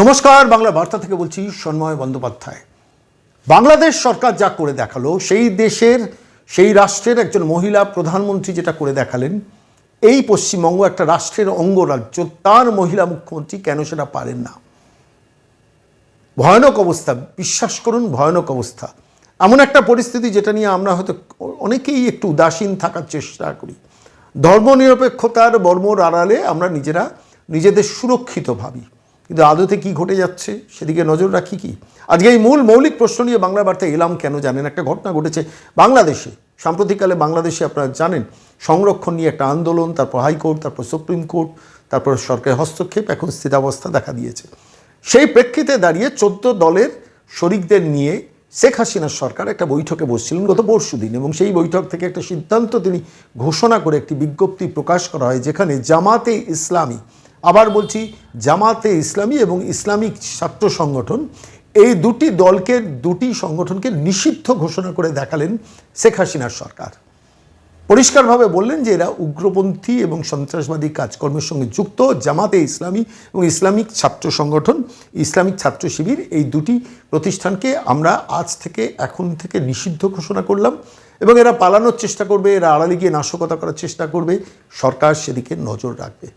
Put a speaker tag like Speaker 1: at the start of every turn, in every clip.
Speaker 1: নমস্কার, বাংলা বার্তা থেকে বলছি সন্ময় বন্দ্যোপাধ্যায়। বাংলাদেশ সরকার যা করে দেখাল, সেই দেশের, সেই রাষ্ট্রের একজন মহিলা প্রধানমন্ত্রী যেটা করে দেখালেন, এই পশ্চিমবঙ্গ একটা রাষ্ট্রের অঙ্গরাজ্য, তার মহিলা মুখ্যমন্ত্রী কেন সেটা পারেন না? ভয়ানক অবস্থা, বিশ্বাস করুন, ভয়ানক অবস্থা। এমন একটা পরিস্থিতি যেটা নিয়ে আমরা হয়তো অনেকেই একটু উদাসীন থাকার চেষ্টা করি। ধর্মনিরপেক্ষতার বর্মর আড়ালে আমরা নিজেরা নিজেদের সুরক্ষিত ভাবি। কিন্তু আদতে কি ঘটে যাচ্ছে সেদিকে নজর রাখি কি? আজকে এই মূল মৌলিক প্রশ্ন নিয়ে বাংলা বার্তায় এলাম কেন জানেন? একটা ঘটনা ঘটেছে বাংলাদেশে। সাম্প্রতিককালে বাংলাদেশে আপনারা জানেন, সংরক্ষণ নিয়ে একটা আন্দোলন, তারপর হাইকোর্ট, তারপর সুপ্রিম কোর্ট, তারপর সরকারের হস্তক্ষেপ, এখন স্থিতাবস্থা দেখা দিয়েছে। সেই প্রেক্ষিতে দাঁড়িয়ে চোদ্দ দলের শরিকদের নিয়ে শেখ হাসিনার সরকার একটা বৈঠকে বসছিলেন গত পরশু দিন এবং সেই বৈঠক থেকে একটা সিদ্ধান্ত তিনি ঘোষণা করে একটি বিজ্ঞপ্তি প্রকাশ করা হয় যেখানে জামাতে ইসলামী আবার বলছি, জামাতে ইসলামী এবং ইসলামিক ছাত্র সংগঠন এই দুটি দলকে, দুটি সংগঠনকে নিষিদ্ধ ঘোষণা করে দেখালেন শেখ হাসিনার সরকার। পরিষ্কারভাবে বললেন যে এরা উগ্রপন্থী এবং সন্ত্রাসবাদী কাজকর্মের সঙ্গে যুক্ত। জামাতে ইসলামী এবং ইসলামিক ছাত্র সংগঠন, ইসলামিক ছাত্র শিবির এই দুটি প্রতিষ্ঠানকে আমরা আজ থেকে, এখন থেকে নিষিদ্ধ ঘোষণা করলাম এবং এরা পালানোর চেষ্টা করবে, এরা আড়ালে গিয়ে নাশকতা করার চেষ্টা করবে। সরকার সেদিকে নজর রাখবে।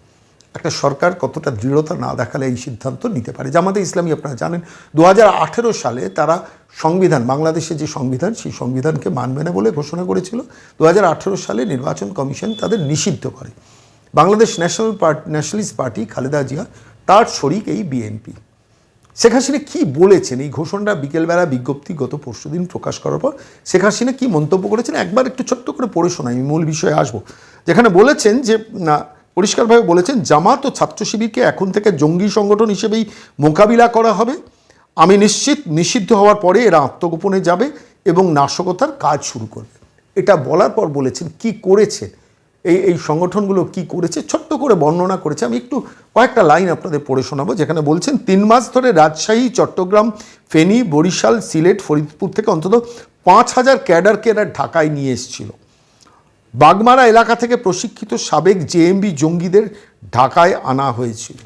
Speaker 1: একটা সরকার কতটা দৃঢ়তা না দেখালে এই সিদ্ধান্ত নিতে পারে? জামাতে ইসলামী আপনারা জানেন দু হাজার আঠেরো সালে তারা সংবিধান, বাংলাদেশের যে সংবিধান, সেই সংবিধানকে মানবে না বলে ঘোষণা করেছিল। দু হাজার আঠেরো সালে নির্বাচন কমিশন তাদের নিষিদ্ধ করে। Bangladesh national party, nationalist party Khaleda Zia তার শরিক এই বিএনপি। শেখ হাসিনা কী বলেছেন? এই ঘোষণাটা বিকেলবেলা বিজ্ঞপ্তি গত পরশুদিন প্রকাশ করার পর শেখ হাসিনা কী মন্তব্য করেছেন? একবার একটু ছোট্ট করে পড়ে শোনাই, আমি মূল বিষয়ে আসব। যেখানে বলেছেন যে, না পরিষ্কারভাবে বলেছেন, জামাত ও ছাত্র শিবিরকে এখন থেকে জঙ্গি সংগঠন হিসেবেই মোকাবিলা করা হবে। আমি নিশ্চিত, নিষিদ্ধ হওয়ার পরে এরা আত্মগোপনে যাবে এবং নাশকতার কাজ শুরু করবে। এটা বলার পর বলেছেন, কি করেছে? এই এই সংগঠনগুলো কি করেছে? ছোট্ট করে বর্ণনা করেছে। আমি একটু কয়েকটা লাইন আপনাদের পড়ে শোনাবো, যেখানে বলছেন, তিন মাস ধরে রাজশাহী, চট্টগ্রাম, ফেনী, বরিশাল, সিলেট, ফরিদপুর থেকে অন্তত পাঁচ হাজার ক্যাডারকে এরা ঢাকায় নিয়ে এসেছিল। বাগমারা এলাকা থেকে প্রশিক্ষিত সাবেক জেএমবি জঙ্গিদের ঢাকায় আনা হয়েছিল।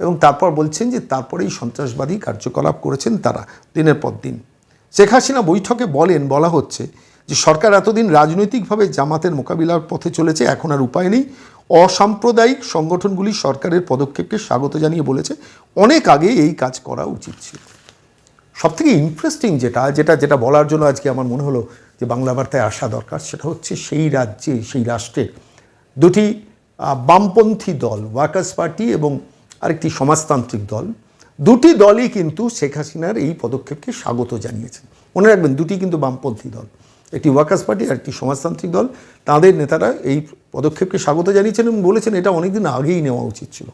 Speaker 1: এবং তারপর বলছেন যে তারপরেই সন্ত্রাসবাদী কার্যকলাপ করেছেন তারা দিনের পর দিন। শেখ হাসিনা বৈঠকে বলেন, বলা হচ্ছে যে সরকার এতদিন রাজনৈতিকভাবে জামাতের মোকাবিলার পথে চলেছে, এখন আর উপায় নেই। অসাম্প্রদায়িক সংগঠনগুলি সরকারের পদক্ষেপকে স্বাগত জানিয়ে বলেছে, অনেক আগে এই কাজ করা উচিত ছিল। সবথেকে ইন্টারেস্টিং যেটা যেটা যেটা বলার জন্য আজকে আমার মনে হলো যে বাংলা বার্তায় আসা দরকার, সেটা হচ্ছে সেই রাজ্যে, সেই রাষ্ট্রে দুটি বামপন্থী দল, ওয়ার্কার্স পার্টি এবং আরেকটি সমাজতান্ত্রিক দল, দুটি দলই কিন্তু শেখ হাসিনার এই পদক্ষেপকে স্বাগত জানিয়েছেন। মনে রাখবেন, দুটি কিন্তু বামপন্থী দল, একটি ওয়ার্কার্স পার্টি আর একটি সমাজতান্ত্রিক দল। তাদের নেতারা এই পদক্ষেপকে স্বাগত জানিয়েছেন এবং বলেছেন এটা অনেকদিন আগেই নেওয়া উচিত ছিল।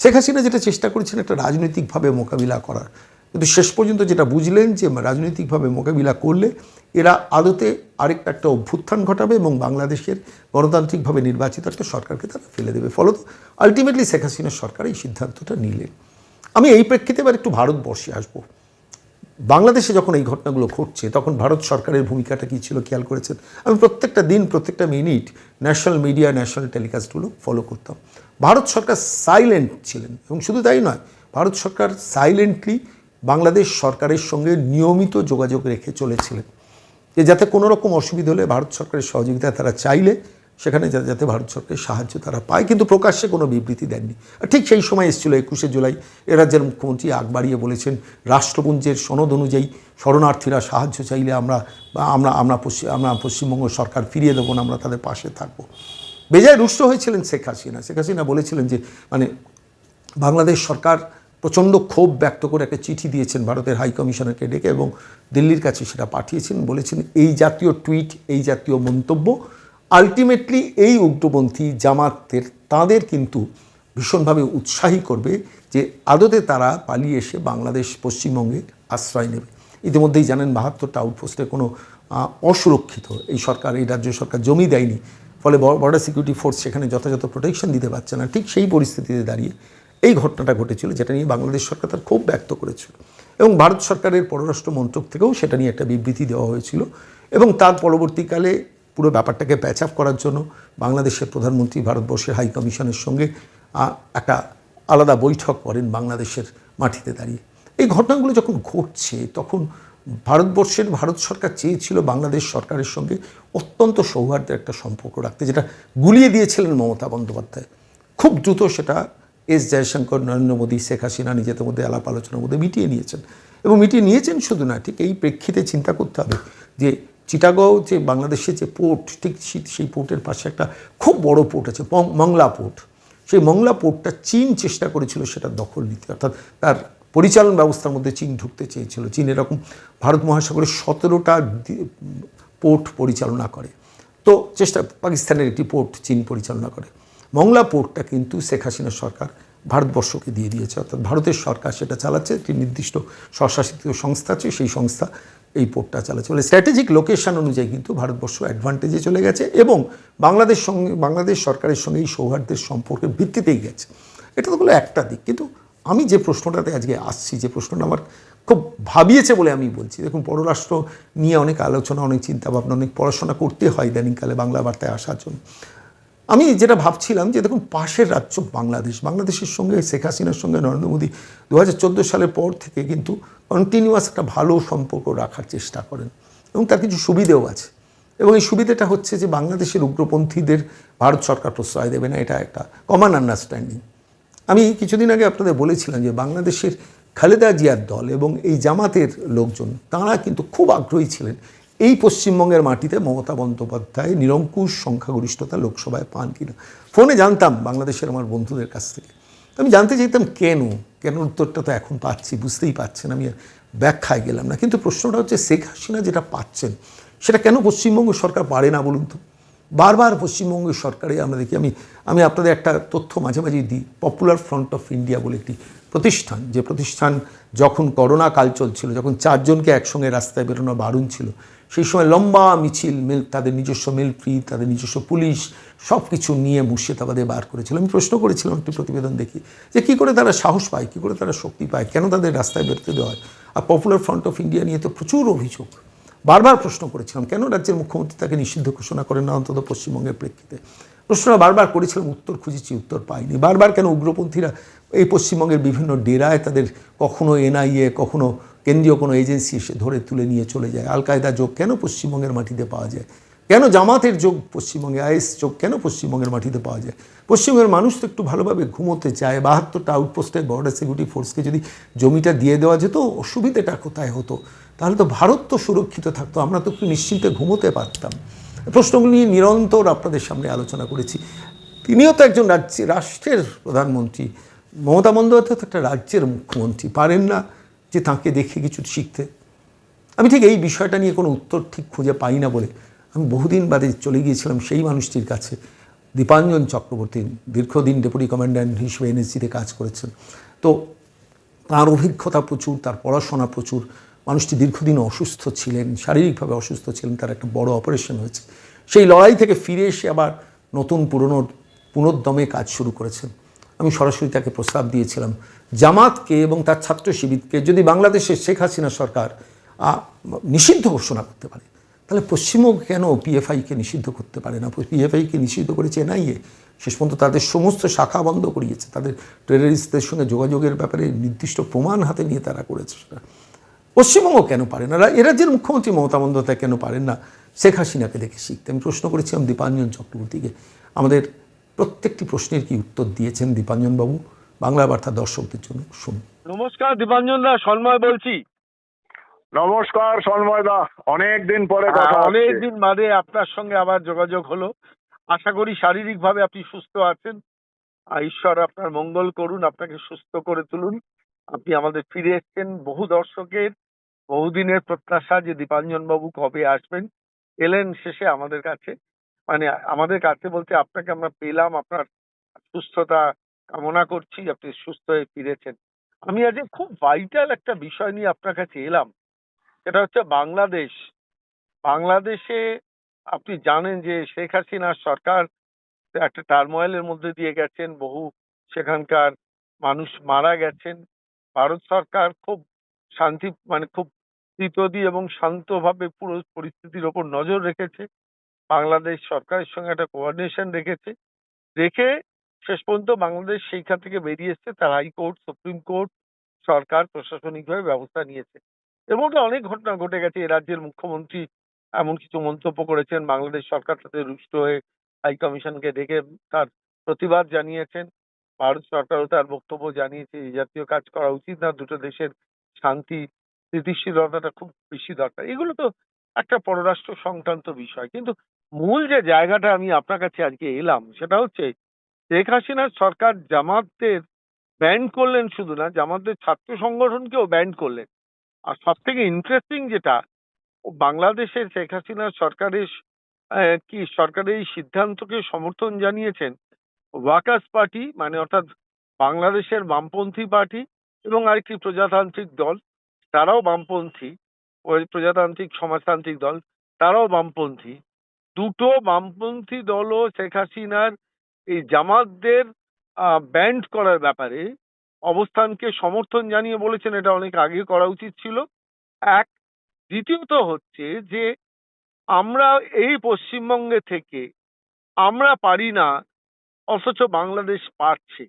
Speaker 1: শেখ হাসিনা যেটা চেষ্টা করেছেন একটা রাজনৈতিকভাবে মোকাবিলা করার কিন্তু শেষ পর্যন্ত যেটা বুঝলেন যে রাজনৈতিকভাবে মোকাবিলা করলে এরা আদতে আরেকটা একটা অভ্যুত্থান ঘটাবে এবং বাংলাদেশের গণতান্ত্রিকভাবে নির্বাচিত একটা সরকারকে তারা ফেলে দেবে। ফলত আলটিমেটলি শেখ হাসিনার সরকার এই সিদ্ধান্তটা নিলেন। আমি এই প্রেক্ষিতে এবার একটু ভারতবর্ষে আসব। বাংলাদেশে যখন এই ঘটনাগুলো ঘটছে, তখন ভারত সরকারের ভূমিকাটা কী ছিল খেয়াল করেছেন? আমি প্রত্যেকটা দিন, প্রত্যেকটা মিনিট ন্যাশনাল মিডিয়া ন্যাশনাল টেলিকাস্টগুলো ফলো করতাম। ভারত সরকার সাইলেন্ট ছিলেন এবং শুধু তাই নয়, ভারত সরকার সাইলেন্টলি বাংলাদেশ সরকারের সঙ্গে নিয়মিত যোগাযোগ রেখে চলেছিলেন। যে যাতে কোনো রকম অসুবিধা হলে ভারত সরকারের সহযোগিতা তারা চাইলে, সেখানে যা- যাতে ভারত সরকারের সাহায্য তারা পায়, কিন্তু প্রকাশ্যে কোনো বিবৃতি দেননি। ঠিক সেই সময় এসেছিল একুশে জুলাই। এ রাজ্যের মুখ্যমন্ত্রী আগ বাড়িয়ে বলেছেন, রাষ্ট্রপুঞ্জের সনদ অনুযায়ী শরণার্থীরা সাহায্য চাইলে আমরা বা আমরা আমরা পশ্চিম আমরা পশ্চিমবঙ্গ সরকার ফিরিয়ে দেবো না, আমরা তাদের পাশে থাকব। বেজায় রুষ্ট হয়েছিলেন শেখ হাসিনা। শেখ হাসিনা বলেছিলেন যে মানে বাংলাদেশ সরকার প্রচণ্ড ক্ষোভ ব্যক্ত করে একটা চিঠি দিয়েছেন ভারতের হাই কমিশনারকে ডেকে এবং দিল্লির কাছে সেটা পাঠিয়েছেন, বলেছেন এই জাতীয় টুইট এই জাতীয় মন্তব্য আলটিমেটলি এই উগ্রপন্থী জামাতের তাদের কিন্তু ভীষণভাবে উৎসাহী করবে যে আদতে তারা পালিয়ে এসে বাংলাদেশ পশ্চিমবঙ্গে আশ্রয় নেবে। ইতিমধ্যেই জানেন বাহাত্তরটা আউটপোস্টে কোনো অসুরক্ষিত এই সরকার, এই রাজ্য সরকার জমি দেয়নি। ফলে বর্ডার সিকিউরিটি ফোর্স সেখানে যথাযথ প্রোটেকশন দিতে পারছে না। ঠিক সেই পরিস্থিতিতে দাঁড়িয়ে এই ঘটনাটা ঘটেছিল, যেটা নিয়ে বাংলাদেশ সরকার তার ক্ষোভ ব্যক্ত করেছিল। এবং ভারত সরকারের পররাষ্ট্র মন্ত্রক থেকেও সেটা নিয়ে একটা বিবৃতি দেওয়া হয়েছিল। এবং তার পরবর্তীকালে পুরো ব্যাপারটাকে প্যাচ আপ করার জন্য বাংলাদেশের প্রধানমন্ত্রী ভারতবর্ষের হাই কমিশনের সঙ্গে একটা আলাদা বৈঠক করেন বাংলাদেশের মাটিতে দাঁড়িয়ে। এই ঘটনাগুলো যখন ঘটছে, তখন ভারতবর্ষের, ভারত সরকার চেয়েছিল বাংলাদেশ সরকারের সঙ্গে অত্যন্ত সৌহার্দ্যের একটা সম্পর্ক রাখতে, যেটা গুলিয়ে দিয়েছিলেন মমতা বন্দ্যোপাধ্যায়। খুব দ্রুত সেটা এস জয়শঙ্কর, নরেন্দ্র মোদী, শেখ হাসিনা নিজেদের মধ্যে আলাপ আলোচনার মধ্যে মিটিয়ে নিয়েছেন। এবং মিটিয়ে নিয়েছেন শুধু না, ঠিক এই প্রেক্ষিতে চিন্তা করতে হবে যে চিটাগং যে বাংলাদেশের যে পোর্ট, ঠিক সেই- পোর্টের পাশে একটা খুব বড় পোর্ট আছে মংলা পোর্ট। সেই মংলা পোর্টটা চীন চেষ্টা করেছিল সেটা দখল নিতে, অর্থাৎ তার পরিচালন ব্যবস্থার মধ্যে চীন ঢুকতে চেয়েছিল। চীন এরকম ভারত মহাসাগরের সতেরোটা পোর্ট পরিচালনা করে। তো চেষ্টা, পাকিস্তানের একটি পোর্ট চীন পরিচালনা করে। মংলা পোর্টটা কিন্তু শেখ হাসিনা সরকার ভারতবর্ষকে দিয়ে দিয়েছে। অর্থাৎ ভারতের সরকার সেটা চালাচ্ছে, একটি নির্দিষ্ট স্বশাসিত সংস্থা আছে, সেই সংস্থা এই পোর্টটা চালাচ্ছে। বলে স্ট্র্যাটেজিক লোকেশন অনুযায়ী কিন্তু ভারতবর্ষ অ্যাডভান্টেজে চলে গেছে এবং বাংলাদেশ সঙ্গে, বাংলাদেশ সরকারের সঙ্গে এই সৌহার্দ্যের সম্পর্কের ভিত্তিতেই গেছে। এটা তো হলো একটা দিক। কিন্তু আমি যে প্রশ্নটাতে আজকে আসছি, যে প্রশ্নটা আমার খুব ভাবিয়েছে বলে আমি বলছি, দেখুন, পররাষ্ট্র নিয়ে অনেক আলোচনা, অনেক চিন্তাভাবনা, অনেক পড়াশোনা করতে হয় ইদানিংকালে বাংলা বার্তায় আসার জন্য। আমি যেটা ভাবছিলাম যে দেখুন, পাশের রাজ্য বাংলাদেশ, বাংলাদেশের সঙ্গে, শেখ হাসিনার সঙ্গে নরেন্দ্র মোদী দু হাজার চোদ্দ সালের পর থেকে কিন্তু কন্টিনিউয়াস একটা ভালো সম্পর্ক রাখার চেষ্টা করেন এবং তার কিছু সুবিধেও আছে। এবং এই সুবিধেটা হচ্ছে যে বাংলাদেশের উগ্রপন্থীদের ভারত সরকার প্রশ্রয় দেবে না, এটা একটা কমন আন্ডারস্ট্যান্ডিং আমি কিছুদিন আগে আপনাদের বলেছিলাম যে বাংলাদেশের খালেদা জিয়ার দল এবং এই জামাতের লোকজন, তারা কিন্তু খুব আগ্রহী ছিলেন এই পশ্চিমবঙ্গের মাটিতে মমতা বন্দ্যোপাধ্যায় নিরঙ্কুশ সংখ্যাগরিষ্ঠতা লোকসভায় পান কিনা? ফোনে জানতাম, বাংলাদেশের আমার বন্ধুদের কাছ থেকে। আমি জানতে চাইতাম, কেন? কেন? উত্তরটা তো এখন পাচ্ছি, বুঝতেই পারছেন, আমি ব্যাখ্যায় গেলাম না। কিন্তু প্রশ্নটা হচ্ছে, শেখ হাসিনা যেটা পাচ্ছেন, সেটা কেন পশ্চিমবঙ্গ সরকার পারে না বলুন তো? বারবার পশ্চিমবঙ্গের সরকারে আমরা দেখি, আমি আমি আপনাদের একটা তথ্য মাঝে মাঝে দিই পপুলার ফ্রন্ট অফ ইন্ডিয়া বলে একটি প্রতিষ্ঠান, যে প্রতিষ্ঠান যখন করোনা কাল চলছিল, যখন চারজনকে একসঙ্গে রাস্তায় বেরোনো বারণ ছিল, সেই সময় লম্বা মিছিল, মিল, তাদের নিজস্ব মিলিটারি তাদের নিজস্ব পুলিশ সব কিছু নিয়ে মুর্শিদাবাদে বার করেছিল। আমি প্রশ্ন করেছিলাম একটি প্রতিবেদন দেখি, যে কী করে তারা সাহস পায়, কী করে তারা শক্তি পায়, কেন তাদের রাস্তায় বেরোতে দেওয়া হয়? আর পপুলার ফ্রন্ট অফ ইন্ডিয়া নিয়ে তো প্রচুর অভিযোগ। বারবার প্রশ্ন করেছিলাম, কেন রাজ্যের মুখ্যমন্ত্রী তাকে নিষিদ্ধ ঘোষণা করেন না অন্তত পশ্চিমবঙ্গের প্রেক্ষিতে? প্রশ্নটা বারবার করেছিলাম, উত্তর খুঁজেছি, উত্তর পাইনি। বারবার কেন উগ্রপন্থীরা এই পশ্চিমবঙ্গের বিভিন্ন ডেরায় তাদের কখনো এনআইএ, কখনো কেন্দ্রীয় কোনো এজেন্সি এসে ধরে তুলে নিয়ে চলে যায়? আল কায়দা যোগ কেন পশ্চিমবঙ্গের মাটিতে পাওয়া যায়? কেন জামাতের যোগ পশ্চিমবঙ্গে, আইএস যোগ কেন পশ্চিমবঙ্গের মাটিতে পাওয়া যায়? পশ্চিমবঙ্গের মানুষ তো একটু ভালোভাবে ঘুমোতে চায়। বাহাত্তরটা আউটপোস্টে বর্ডার সিকিউরিটি ফোর্সকে যদি জমিটা দিয়ে দেওয়া যেত, অসুবিধাটা কোথায় হতো? তাহলে তো ভারত তো সুরক্ষিত থাকতো, আমরা তো একটু নিশ্চিন্তে ঘুমোতে পারতাম। প্রশ্নগুলো নিয়ে নিরন্তর আপনাদের সামনে আলোচনা করেছি। তিনিও তো একজন রাজ্য, রাষ্ট্রের প্রধানমন্ত্রী। মমতা বন্দ্যোপাধ্যায় তো একটা রাজ্যের মুখ্যমন্ত্রী, পারেন না যে তাঁকে দেখে কিছু শিখতে। আমি ঠিক এই বিষয়টা নিয়ে কোনো উত্তর ঠিক খুঁজে পাই না বলে। আমি বহুদিন বাদে চলে গিয়েছিলাম সেই মানুষটির কাছে। দীপাঞ্জন চক্রবর্তী দীর্ঘদিন ডেপুটি কমান্ড্যান্ট হিসেবে এনএসজিতে কাজ করেছেন। তো তার অভিজ্ঞতা প্রচুর, তার পড়াশোনা প্রচুর। মানুষটি দীর্ঘদিন অসুস্থ ছিলেন, শারীরিকভাবে অসুস্থ ছিলেন, তার একটা বড় অপারেশন হয়েছে। সেই লড়াই থেকে ফিরে এসে আবার নতুন পুরনো, পুনর্দমে কাজ শুরু করেছেন। আমি সরাসরি তাকে প্রস্তাব দিয়েছিলাম, জামাতকে এবং তার ছাত্র শিবিরকে যদি বাংলাদেশের শেখ হাসিনা সরকার নিষিদ্ধ ঘোষণা করতে পারে, তাহলে পশ্চিমবঙ্গ কেন পিএফআইকে নিষিদ্ধ করতে পারে না? পিএফআইকে নিষিদ্ধ করেছে এনআইএ। শেষ পর্যন্ত তাদের সমস্ত শাখা বন্ধ করিয়েছে। তাদের টেররিস্টদের সঙ্গে যোগাযোগের ব্যাপারে নির্দিষ্ট প্রমাণ হাতে নিয়ে তারা করেছে সেটা। পশ্চিমবঙ্গ কেন পারে না? এ রাজ্যের মুখ্যমন্ত্রী মমতা বন্দ্যোপাধ্যায় কেন পারেন না? শেখ হাসিনাকে দেখে শিখতে। আমি প্রশ্ন করেছিলাম দীপাঞ্জন চক্রবর্তীকে। আমাদের প্রত্যেকটি প্রশ্নের কি উত্তর দিয়েছেন দীপাঞ্জন বাবু বাংলা বার্তা দর্শকদের জন্য শুনুন।
Speaker 2: নমস্কার দীপাঞ্জন দা সন্ময় বলছি।
Speaker 3: নমস্কার সন্ময় দা অনেক দিন পরে কথা
Speaker 2: হ্যাঁ, অনেক দিন বাদে আপনার সঙ্গে আবার যোগাযোগ হলো। আশা করি শারীরিকভাবে আপনি সুস্থ আছেন। ঈশ্বর আপনার মঙ্গল করুন আপনাকে সুস্থ করে তুলুন। আপনি আমাদের ফিরে এসছেন বহু দর্শকের বহুদিনের প্রত্যাশা যে দীপাঞ্জন বাবু কবে আসবেন, এলেন শেষে আমাদের কাছে। মানে আমাদের কাছে বলতে আপনাকে আমরা পেলাম, আপনার সুস্থতা কামনা করছি, আপনি সুস্থ হয়ে ফিরেছেন। আমি আজকে খুব ভাইটাল একটা বিষয় নিয়ে আপনার কাছে এলাম। সেটা হচ্ছে বাংলাদেশ। বাংলাদেশে আপনি জানেন যে শেখ হাসিনার সরকার একটা টার্মোয়েলের মধ্যে দিয়ে গেছেন, বহু সেখানকার মানুষ মারা গেছেন। ভারত সরকার খুব শান্তি মানে খুব স্থিতদি এবং শান্তভাবে পুরো পরিস্থিতির ওপর নজর রেখেছে। বাংলাদেশ সরকারের সঙ্গে একটা কোঅর্ডিনেশন রেখেছে। রেখে শেষ পর্যন্ত বাংলাদেশ সেইখান থেকে বেরিয়ে এসছে। তার হাইকোর্ট সুপ্রিম কোর্ট সরকার প্রশাসনিকভাবে ব্যবস্থা নিয়েছে। এর মধ্যে অনেক ঘটনা ঘটে গেছে। এ রাজ্যের মুখ্যমন্ত্রী এমন কিছু মন্তব্য করেছেন। বাংলাদেশ সরকার তাতে রুষ্ট হয়ে হাই কমিশনকে ডেকে তার প্রতিবাদ জানিয়েছেন। ভারত সরকারও তার বক্তব্য জানিয়েছে। এই জাতীয় কাজ করা উচিত না। দুটো দেশের শান্তি, স্থিতিশীলতাটা খুব বেশি দরকার। এগুলো তো একটা পররাষ্ট্র সংক্রান্ত বিষয়। কিন্তু মূল যে জায়গাটা আমি আপনার কাছে আজকে এলাম, সেটা হচ্ছে শেখ হাসিনার সরকার জামাতদের ব্যান্ড করলেন শুধু না, জামাতদের ছাত্র সংগঠনকেও ব্যান্ড করলেন। আর সব থেকে ইন্টারেস্টিং যেটা বাংলাদেশের শেখ হাসিনার সরকারের কি সরকারের এই সিদ্ধান্তকে সমর্থন জানিয়েছেন ওয়াকার্স পার্টি মানে অর্থাৎ বাংলাদেশের বামপন্থী পার্টি এবং আরেকটি প্রজাতান্ত্রিক দল, তারাও বামপন্থী, ওই প্রজাতান্ত্রিক সমাজতান্ত্রিক দল, তারাও বামপন্থী। দুটো বামপন্থী দলও শেখ হাসিনার এই জামাতদের ব্যান্ড করার ব্যাপারে অবস্থানকে সমর্থন জানিয়ে বলেছেন, এটা অনেক আগে করা উচিত ছিল। এক, দ্বিতীয়ত হচ্ছে যে আমরা এই পশ্চিমবঙ্গে থেকে আমরা পারি না, অথচ বাংলাদেশ পারছে।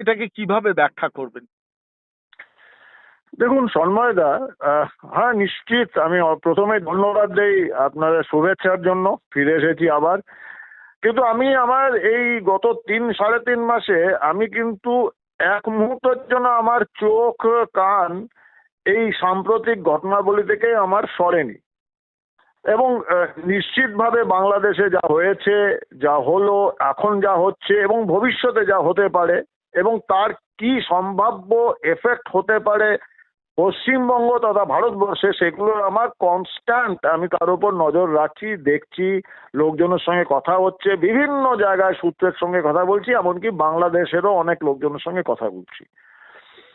Speaker 2: এটাকে কীভাবে ব্যাখ্যা করবেন?
Speaker 3: দেখুন সন্ময়দা হ্যাঁ নিশ্চিত আমি প্রথমে ধন্যবাদ দেই আপনাদের শুভেচ্ছার জন্য, ফিরে এসেছি আবার। কিন্তু আমি আমার এই গত তিন, সাড়ে তিন মাসে আমি কিন্তু এক মুহূর্তের জন্য আমার চোখ, কান এই সাম্প্রতিক ঘটনাবলী থেকে আমার সরেনি। এবং নিশ্চিতভাবে বাংলাদেশে যা হয়েছে, যা হলো, এখন যা হচ্ছে এবং ভবিষ্যতে যা হতে পারে এবং তার কি সম্ভাব্য এফেক্ট হতে পারে পশ্চিমবঙ্গ তথা ভারতবর্ষে সেগুলো আমার কনস্ট্যান্ট আমি তার উপর নজর রাখছি, দেখছি, লোকজনের সঙ্গে কথা হচ্ছে, বিভিন্ন জায়গায় সূত্রের সঙ্গে কথা বলছি, এমনকি বাংলাদেশেরও অনেক লোকজনের সঙ্গে কথা বলছি।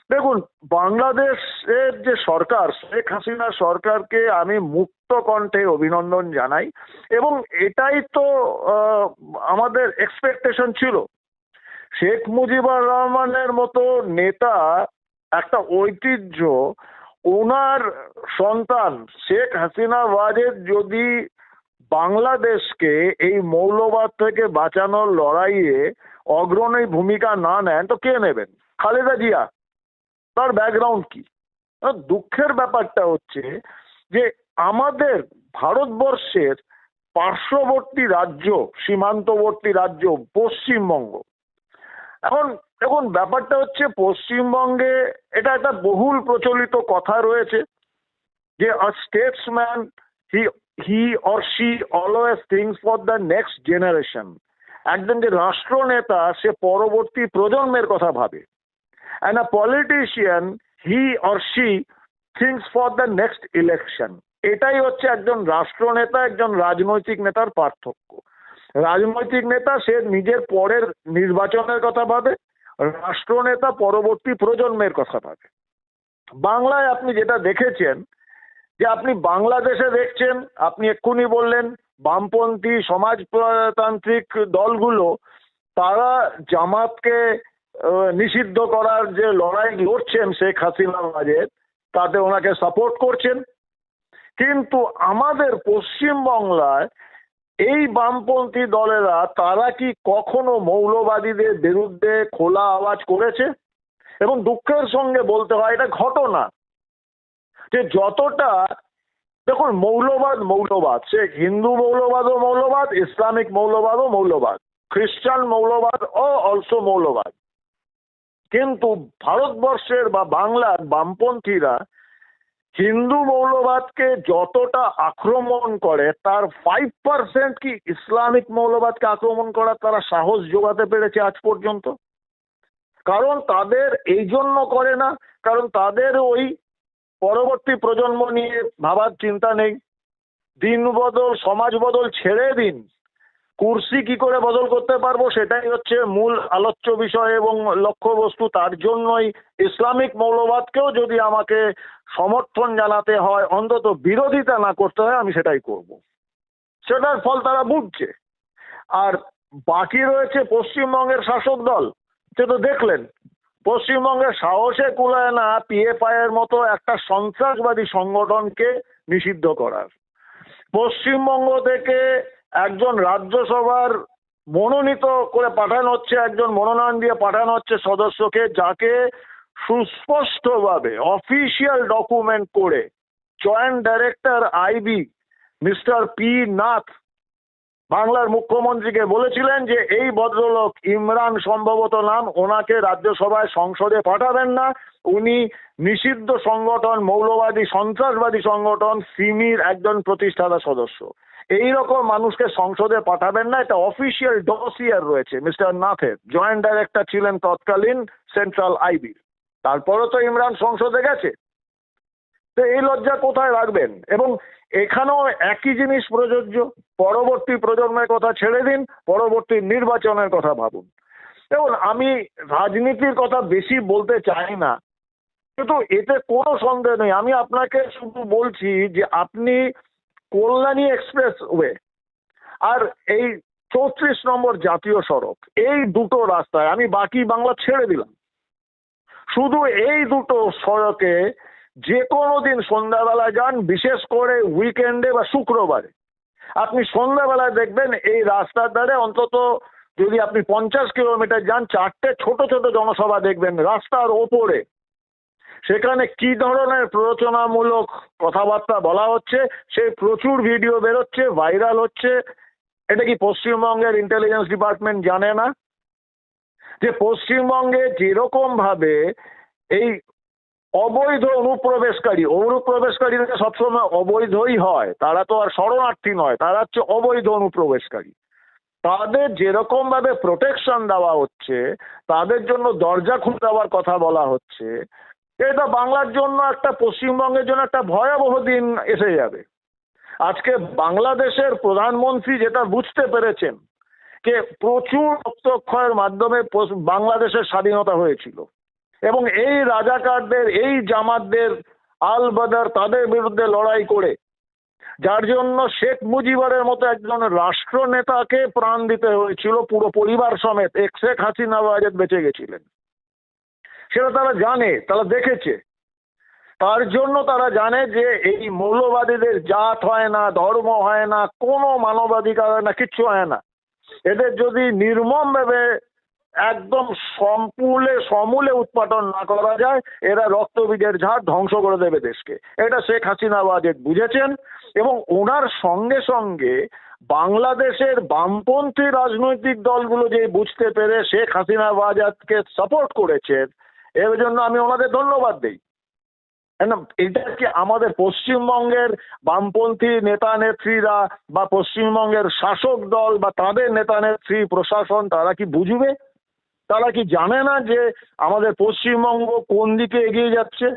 Speaker 3: দেখুন, বাংলাদেশের যে সরকার, শেখ হাসিনা সরকারকে আমি মুক্ত কণ্ঠে অভিনন্দন জানাই, এবং এটাই তো আমাদের এক্সপেকটেশন ছিল। শেখ মুজিবুর রহমানের মতো নেতা একটা ঐতিহ্য ওনার সন্তান শেখ হাসিনা ওয়াজেদ যদি বাংলাদেশকে এই মৌলবাদ থেকে বাঁচানোর লড়াইয়ে অগ্রণী ভূমিকা না নেন, তো কে নেবেন? খালেদা জিয়া। তার ব্যাকগ্রাউন্ড কি? দুঃখের ব্যাপারটা হচ্ছে যে আমাদের ভারতবর্ষের পার্শ্ববর্তী রাজ্য, সীমান্তবর্তী রাজ্য পশ্চিমবঙ্গ। এখন দেখুন, ব্যাপারটা হচ্ছে পশ্চিমবঙ্গে এটা একটা বহুল প্রচলিত কথা রয়েছে যে a statesman he he or she always thinks for the next generation একজন যে রাষ্ট্রনেতা, সে পরবর্তী প্রজন্মের কথা ভাবে। And a politician he or she thinks for the next election এটাই হচ্ছে একজন রাষ্ট্রনেতা, একজন রাজনৈতিক নেতার পার্থক্য। রাজনৈতিক নেতা, সে নিজের পরের নির্বাচনের কথা ভাবে। রাষ্ট্রনেতা পরবর্তী প্রজন্মের কথা ভাবে। বাংলায় আপনি যেটা দেখেছেন, যে আপনি বাংলাদেশে দেখছেন, আপনি এক্ষুনি বললেন বামপন্থী সমাজতান্ত্রিক দলগুলো, তারা জামাতকে নিষিদ্ধ করার যে লড়াই লড়ছেন শেখ হাসিনা বাজের তাতে ওনাকে সাপোর্ট করছেন। কিন্তু আমাদের পশ্চিমবাংলায় এই বামপন্থী দলেরা তারা কি কখনো মৌলবাদীদের বিরুদ্ধে খোলা আওয়াজ করেছে? এবং দুঃখের সঙ্গে বলতে হয়, এটা ঘটনা। যে যতটা, দেখুন, মৌলবাদ মৌলবাদ, সে হিন্দু মৌলবাদও মৌলবাদ, ইসলামিক মৌলবাদও মৌলবাদ, খ্রিস্টান মৌলবাদ ও অলসো মৌলবাদ। কিন্তু ভারতবর্ষের বা বাংলার বামপন্থীরা হিন্দু মৌলবাদকে যতটা আক্রমণ করে, তার ফাইভ পার্সেন্ট কি ইসলামিক মৌলবাদকে আক্রমণ করার তারা সাহস যোগাতে পেরেছে আজ পর্যন্ত? কারণ তাদের এই জন্য করে না, কারণ তাদের ওই পরবর্তী প্রজন্ম নিয়ে ভাবার চিন্তা নেই। দিন বদল, সমাজ বদল ছেড়ে দিন। কুর্সি কি করে বদল করতে পারব সেটাই হচ্ছে মূল আলোচ্য বিষয় এবং লক্ষ্যবস্তু। তার জন্যই ইসলামিক মৌলবাদকেও যদি আমাকে সমর্থন জানাতে হয়, অন্তত বিরোধিতা না করতে হয়, আমি সেটাই করব। সেটার ফল তারা বুঝছে। আর বাকি রয়েছে পশ্চিমবঙ্গের শাসক দল। সে তো দেখলেন, পশ্চিমবঙ্গের সাহসে কুলায় না পিএফআই এর মতো একটা সন্ত্রাসবাদী সংগঠনকে নিষিদ্ধ করার। পশ্চিমবঙ্গ থেকে একজন রাজ্যসভার মনোনীত করে পাঠানো হচ্ছে, একজন মনোনয়ন দিয়ে পাঠানো হচ্ছে সদস্যকে, যাকে সুস্পষ্টভাবে অফিসিয়াল ডকুমেন্ট করে joint director IB mister P Nath বাংলার মুখ্যমন্ত্রীকে বলেছিলেন যে, এই ভদ্রলোক ইমরান সম্ভবত নাম, ওনাকে রাজ্যসভায় সংসদে পাঠাবেন না। উনি নিষিদ্ধ সংগঠন, মৌলবাদী সন্ত্রাসবাদী সংগঠন, সিমির একজন প্রতিষ্ঠাতা সদস্য। এই রকম মানুষকে সংসদে পাঠাবেন না, এটা অফিসিয়াল ডসিয়ার রয়েছে, মিস্টার নাথের। জয়েন্ট ডাইরেক্টর ছিলেন তৎকালীন সেন্ট্রাল আইবি তারপরও তো ইমরান সংসদে গেছে। তো এই লজ্জা কোথায় রাখবেন? এবং এখানেও একই জিনিস প্রযোজ্য, পরবর্তী প্রজন্মের কথা ছেড়ে দিন, পরবর্তী নির্বাচনের কথা ভাবুন। দেখুন, আমি রাজনীতির কথা বেশি বলতে চাই না, কিন্তু এতে কোনো সন্দেহ নেই। আমি আপনাকে শুধু বলছি যে আপনি কল্যাণী এক্সপ্রেস ওয়ে। আর এই চৌত্রিশ নম্বর জাতীয় সড়ক, এই দুটো রাস্তায় আমি বাকি বাংলা ছেড়ে দিলাম। শুধু এই দুটো সড়কে যে কোনো দিন সন্ধ্যাবেলা যান, বিশেষ করে উইকেন্ডে বা শুক্রবারে। আপনি সন্ধ্যাবেলায় দেখবেন এই রাস্তার ধারে অন্তত যদি আপনি পঞ্চাশ কিলোমিটার যান, চারটে ছোট ছোট জনসভা দেখবেন। রাস্তার ওপরে সেখানে কি ধরনের প্ররোচনামূলক কথাবার্তা বলা হচ্ছে সে প্রচুর ভিডিও বেরোচ্ছে ভাইরাল হচ্ছে। এটা কি পশ্চিমবঙ্গের ইন্টেলিজেন্স ডিপার্টমেন্ট জানে না? যে পশ্চিমবঙ্গে যেরকম ভাবে এই অবৈধ অনুপ্রবেশকারী, অনুপ্রবেশকারীরা সবসময় অবৈধই হয়, তারা তো আর শরণার্থী নয়, তারা হচ্ছে অবৈধ অনুপ্রবেশকারী। তাদের যেরকম ভাবে প্রোটেকশন দেওয়া হচ্ছে, তাদের জন্য দরজা খুলে দেওয়ার কথা বলা হচ্ছে এটা বাংলার জন্য একটা পশ্চিমবঙ্গের জন্য একটা ভয়াবহ দিন এসে যাবে। আজকে বাংলাদেশের প্রধানমন্ত্রী যেটা বুঝতে পেরেছেন যে প্রচুর রক্তক্ষয়ের মাধ্যমে বাংলাদেশের স্বাধীনতা হয়েছিল এবং এই রাজাকারদের, এই জামাতদের, আল বদর তাদের বিরুদ্ধে লড়াই করে, যার জন্য শেখ মুজিবরের মতো একজন রাষ্ট্রনেতাকে প্রাণ দিতে হয়েছিল, পুরো পরিবার সমেত, এক শেখ হাসিনা বেঁচে গেছিলেন। সেটা তারা জানে, তারা দেখেছে। তার জন্য তারা জানে যে এই মৌলবাদীদের জাত হয় না, ধর্ম হয় না, কোনো মানবাধিকার হয় না, কিচ্ছু হয় না। এদের যদি নির্মমভাবে একদম সম্পূলে সমূলে উৎপাদন না করা যায়, এরা রক্তবীজের ঝাড় ধ্বংস করে দেবে দেশকে। এটা শেখ হাসিনা বাজেট বুঝেছেন, এবং ওনার সঙ্গে সঙ্গে বাংলাদেশের বামপন্থী রাজনৈতিক দলগুলো যে বুঝতে পেরে শেখ হাসিনা বাজাদকে সাপোর্ট করেছেন এর জন্য আমি ওনাদের ধন্যবাদ দিই। এটা কি আমাদের পশ্চিমবঙ্গের বামপন্থী নেতা নেত্রীরা বা পশ্চিমবঙ্গের শাসক দল বা তাদের নেতা নেত্রী, প্রশাসন, তারা কি বুঝবে? তারা কি জানে না যে আমাদের পশ্চিমবঙ্গ কোন দিকে এগিয়ে যাচ্ছে?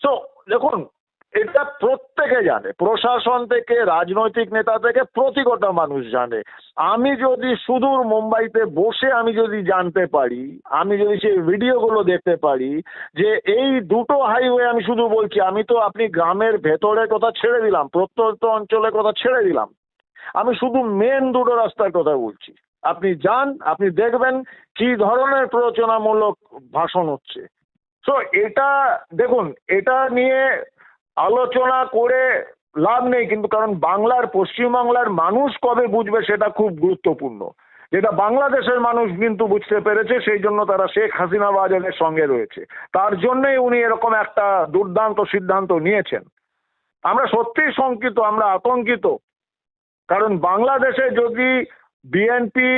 Speaker 3: তো দেখুন এটা প্রত্যেকে জানে। প্রশাসন থেকে, রাজনৈতিক নেতা থেকে, প্রতিকটা মানুষ জানে। আমি যদি সুদূর মুম্বাইতে বসে আমি যদি জানতে পারি, আমি যদি সেই ভিডিওগুলো দেখতে পারি যে এই দুটো হাইওয়ে আমি শুধু বলছি, আমি তো আপনি গ্রামের ভেতরের কথা ছেড়ে দিলাম, প্রত্যন্ত অঞ্চলের কথা ছেড়ে দিলাম। আমি শুধু মেন দুটো রাস্তার কথা বলছি। আপনি যান, আপনি দেখবেন কি ধরনের প্ররোচনামূলক ভাষণ হচ্ছে। তো এটা, দেখুন, এটা নিয়ে আলোচনা করে লাভ নেই, কিন্তু কারণ বাংলার, পশ্চিমবাংলার মানুষ কবে বুঝবে সেটা খুব গুরুত্বপূর্ণ। যেটা বাংলাদেশের মানুষ কিন্তু বুঝতে পেরেছে, সেই জন্য তারা শেখ হাসিনা বাজারের সঙ্গে রয়েছে। তার জন্যই উনি এরকম একটা দুর্দান্ত সিদ্ধান্ত নিয়েছেন। আমরা সত্যিই শঙ্কিত, আমরা আতঙ্কিত। কারণ বাংলাদেশে যদি বিএনপি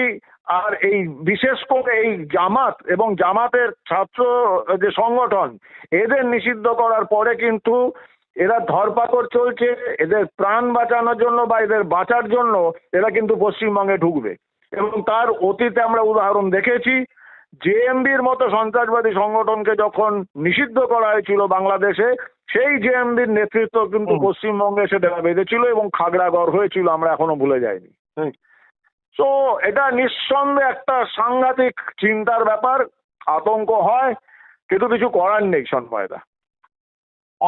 Speaker 3: আর এই বিশেষ করে এই জামাত এবং জামাতের ছাত্র যে সংগঠন, এদের নিষিদ্ধ করার পরে কিন্তু এরা ধরপাকড় চলছে এদের প্রাণ বাঁচানোর জন্য বা এদের বাঁচার জন্য এরা কিন্তু পশ্চিমবঙ্গে ঢুকবে। এবং তার অতীতে আমরা উদাহরণ দেখেছি জেএমবির মতো সন্ত্রাসবাদী সংগঠনকে যখন নিষিদ্ধ করা হয়েছিল বাংলাদেশে সেই জেএমবির নেতৃত্ব কিন্তু পশ্চিমবঙ্গে এসে দেখা বেঁধেছিল এবং খাগড়াগড় হয়েছিল আমরা এখনও ভুলে যাইনি। তো এটা নিঃসন্দেহে একটা সাংঘাতিক চিন্তার ব্যাপার আতঙ্ক হয় কিন্তু কিছু করার নেই সন্ময়দা।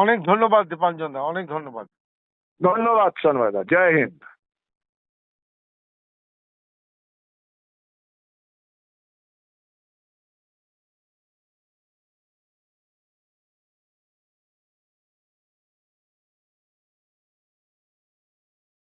Speaker 2: অনেক ধন্যবাদ দীপাঞ্জন দা অনেক ধন্যবাদ।
Speaker 3: ধন্যবাদ সন্ময়দা জয় হিন্দ।